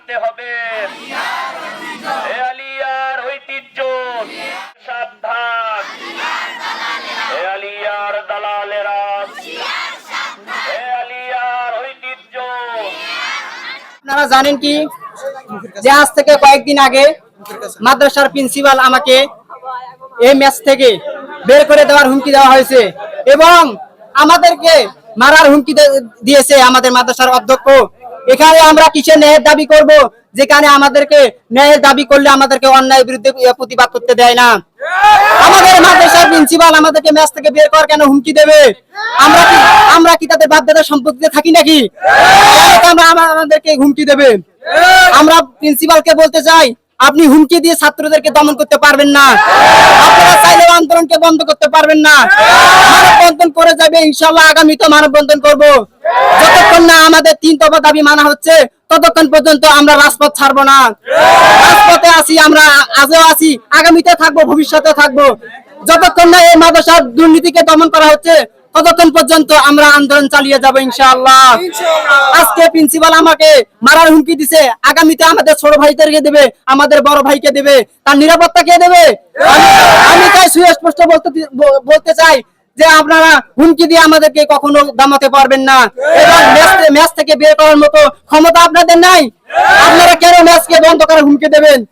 মানতে হবে। আলিয়ার ঐতিহ্য। সাবধান। আলিয়ার দালালেরা। আপনারা জানেন কি? যে আজ থেকে কয়েকদিন আগে মাদ্রাসার প্রিন্সিপাল আমাকে এই ম্যাচ থেকে বের করে দেওয়ার হুমকি দেওয়া হয়েছে এবং আমাদেরকে মারার হুমকি দিয়েছে আমাদের মাদ্রাসার অধ্যক্ষ। এখানে আমরা কিসের ন্যায়ের দাবি করব? যেখানে আমাদেরকে ন্যায়ের দাবি করলে আমাদেরকে অন্যায়ের বিরুদ্ধে প্রতিবাদ করতে দেয় না। আমাদের মাদ্রাসার প্রিন্সিপাল আমাদেরকে ম্যাচ থেকে বের করার কেন হুমকি দেবে? আমরা কি আমরা কি তাদের দাদার সম্পত্তিতে থাকি নাকি? আমরা আমাদেরকে হুমকি দেবে। আমরা প্রিন্সিপালকে বলতে চাই, আপনি হুমকি দিয়ে ছাত্রদেরকে দমন করতে পারবেন না। আপনারা চাইলে আন্দোলনকে বন্ধ করতে পারবেন না। করে ইনশাল্লাহ আগামীতে মানববন্ধন করব। যতক্ষণ না আমাদের তিন দফা দাবি মানা হচ্ছে ততক্ষণ পর্যন্ত আমরা রাজপথ ছাড়বো না। রাজপথে আছি আমরা আজও আছি আগামীতে থাকব ভবিষ্যতে থাকব। যতক্ষণ না এই মাদ্রাসার দুর্নীতিকে দমন করা হচ্ছে ততক্ষণ পর্যন্ত আমরা আন্দোলন চালিয়ে যাব ইনশাআল্লাহ। আজকে প্রিন্সিপাল আমাকে মারার হুমকি দিছে আগামীতে আমাদের ছোট ভাইদেরকে দেবে আমাদের বড় ভাইকে দেবে তার নিরাপত্তা কে দেবে? আমি- আমি তাই সুস্পষ্ট বলতে বলতে চাই যে আপনারা হুমকি দিয়ে আমাদেরকে কখনো দামাতে পারবেন না। এবং ম্যাচ- থেকে বের করার মতো ক্ষমতা আপনাদের নাই। আপনারা কেন ম্যাচকে বন্ধ করার হুমকি দেবেন?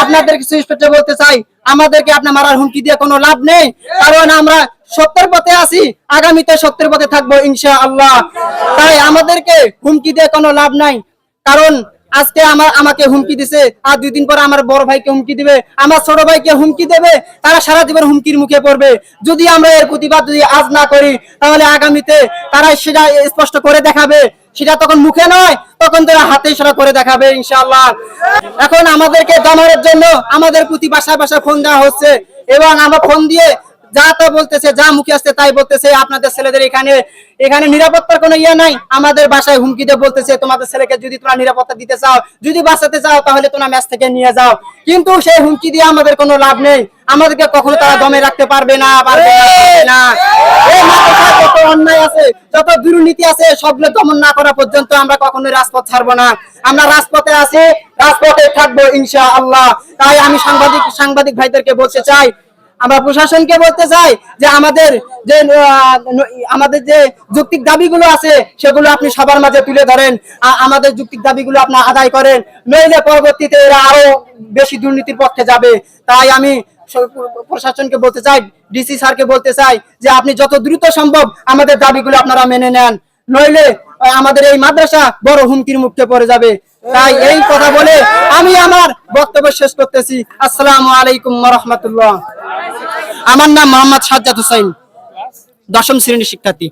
আপনাদেরকে সুস্পষ্ট বলতে চাই। আমাদেরকে আপনার মারার হুমকি দিয়ে কোনো লাভ নেই। কারণ আমরা সত্যের পথে আছি। আগামীতে সত্যের পথে থাকব ইনশা আল্লাহ তাই আমাদেরকে হুমকি দিয়ে কোনো লাভ নাই। কারণ আজকে আমার আমাকে হুমকি দিছে, আর দুই দিন পরে আমার বড় ভাইকে হুমকি দিবে, আমার ছোট ভাইকে হুমকি দেবে, তারা সারা জীবন হুমকির মুখে পড়বে। যদি আমরা এর প্রতিবাদ যদি আজ না করি, তাহলে আগামীতে তারা সেটা স্পষ্ট করে দেখাবে। সেটা তখন মুখে নয়, তখন তারা হাতে ইশারা করে দেখাবে, ইনশাআল্লাহ। এখন আমাদেরকে দমানোর জন্য আমাদের প্রতি বাসায় বাসায় ফোন দেওয়া হচ্ছে, এবং আমরা ফোন দিয়ে যা তা বলতেছে, যা মুখে আসছে তাই বলতেছে। আপনাদের ছেলেদের এখানে এখানে নিরাপত্তার কোনো ইয়ে নাই। আমাদের বাসায় হুমকি দিয়ে বলতেছে, তোমাদের ছেলেকে যদি তোমরা নিরাপত্তা দিতে চাও, যদি বাঁচাতে চাও, তাহলে তোমরা ম্যাচ থেকে নিয়ে যাও। কিন্তু সেই হুমকি দিয়ে আমাদের কোনো লাভ নেই। আমাদেরকে কখনো তারা দমে রাখতে পারবে না পারবে না যত অন্যায় আছে, যত দুর্নীতি আছে, সবগুলো দমন না করা পর্যন্ত আমরা কখনোই রাজপথ ছাড়বো না। আমরা রাজপথে আছি, রাজপথে থাকব ইনশা আল্লাহ তাই আমি সাংবাদিক সাংবাদিক ভাইদেরকে বলতে চাই আমরা প্রশাসনকে বলতে চাই যে আমাদের যে আমাদের যে যৌক্তিক দাবিগুলো আছে, সেগুলো আপনি সবার মাঝে তুলে ধরেন। আমাদের যৌক্তিক দাবিগুলো আপনি আদায় করেন। নইলে পরবর্তীতে এরা আরও বেশি দুর্নীতির পক্ষে যাবে। তাই আমি প্রশাসনকে বলতে চাই, ডিসি স্যারকে বলতে চাই যে আপনি যত দ্রুত সম্ভব আমাদের দাবিগুলো আপনারা মেনে নেন। নইলে আমাদের এই মাদ্রাসা বড় হুমকির মুখে পড়ে যাবে। তাই এই কথা বলে আমি আমার বক্তব্য শেষ করতেছি। আসসালামু আলাইকুম রহমতুল্লাহ। আমার নাম মোহাম্মদ সাজ্জাদ হুসাইন দশম শ্রেণির শিক্ষার্থী।